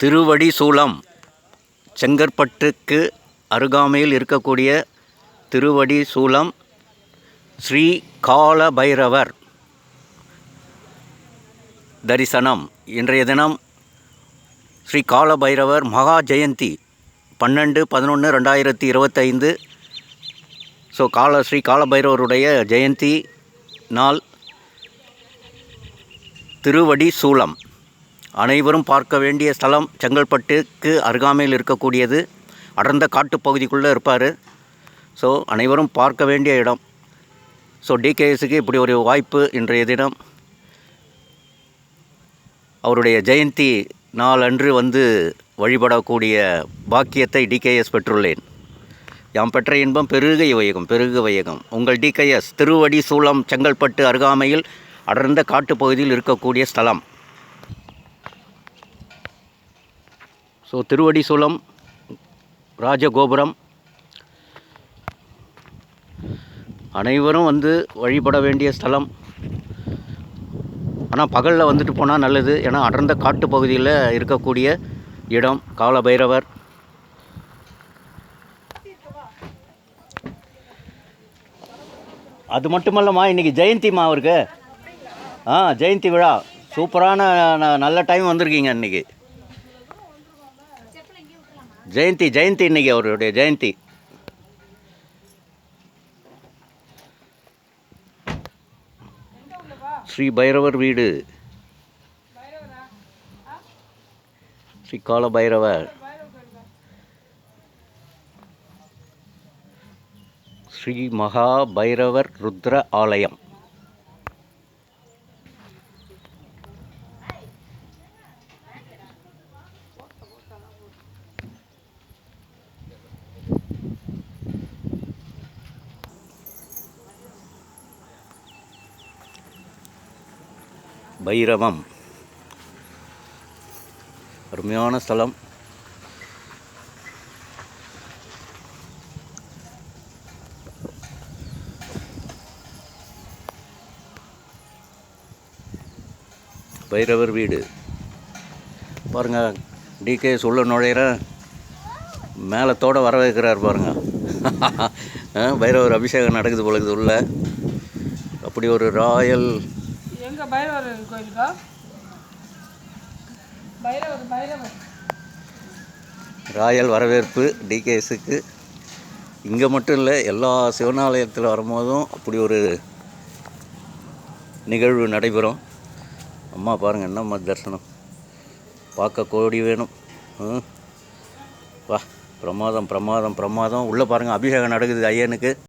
திருவடி சூலம் செங்கற்பட்டுக்கு அருகாமையில் இருக்கக்கூடிய திருவடி சூலம் ஸ்ரீ கால பைரவர் தரிசனம். இன்றைய தினம் ஸ்ரீ கால பைரவர் மகா ஜெயந்தி பன்னெண்டு பதினொன்று ரெண்டாயிரத்தி இருபத்தைந்து. ஸோ கால ஸ்ரீ காலபைரவருடைய ஜெயந்தி நாள் திருவடி சூலம் அனைவரும் பார்க்க வேண்டிய ஸ்தலம் செங்கல்பட்டுக்கு அருகாமையில் இருக்கக்கூடியது. அடர்ந்த காட்டுப்பகுதிக்குள்ளே இருப்பார். ஸோ அனைவரும் பார்க்க வேண்டிய இடம். ஸோ டிகேஎஸுக்கு இப்படி ஒரு வாய்ப்பு இன்றைய தினம். அவருடைய ஜெயந்தி நாளன்று வந்து வழிபடக்கூடிய பாக்கியத்தை டிகேஎஸ் பெற்றுள்ளேன். யாம் பெற்ற இன்பம் பெருக வையகம் பெருக வையகம் உங்கள் டிகேஎஸ் திருவடி சூலம் செங்கல்பட்டு அருகாமையில் அடர்ந்த காட்டுப்பகுதியில் இருக்கக்கூடிய ஸ்தலம். ஸோ திருவடிசூலம் ராஜகோபுரம் அனைவரும் வந்து வழிபட வேண்டிய ஸ்தலம். ஆனால் பகலில் வந்துட்டு போனால் நல்லது. ஏன்னா அடர்ந்த காட்டு பகுதியில் இருக்கக்கூடிய இடம் காலபைரவர். அது மட்டுமல்லம்மா இன்றைக்கி ஜெயந்திம்மா அவருக்கு. ஆ ஜெயந்தி விழா. சூப்பரான ந- நல்ல டைம் வந்திருக்கீங்க இன்றைக்கி ஜெயந்தி ஜெயந்தி இன்னைக்கு அவருடைய ஜெயந்தி. ஸ்ரீ பைரவர் வீடு. ஸ்ரீ கால பைரவர் ஸ்ரீ மகா பைரவர் ருத்ர ஆலயம். பைரவம். அருமையான ஸ்தலம். பைரவர் வீடு. பாருங்க டிகே சொல்ல நுழையிற மேலத்தோடு வர வைக்கிறார் பாருங்க பைரவர் அபிஷேகம் நடக்குது போல உள்ள. அப்படி ஒரு ராயல் எங்க பைரவர் கோயிலுக்கா? பைரவர் பைரவர். ராயல் வரவேற்பு டிகேஎஸுக்கு இங்கே மட்டும் இல்லை எல்லா சிவனாலயத்தில் வரும்போதும் அப்படி ஒரு நிகழ்வு நடைபெறும். அம்மா பாருங்கள் என்னம்மா தரிசனம். பார்க்க கோடி வேணும். வா பிரமாதம் பிரமாதம் பிரமாதம். உள்ளே பாருங்கள் அபிஷேகம் நடக்குது ஐயனுக்கு.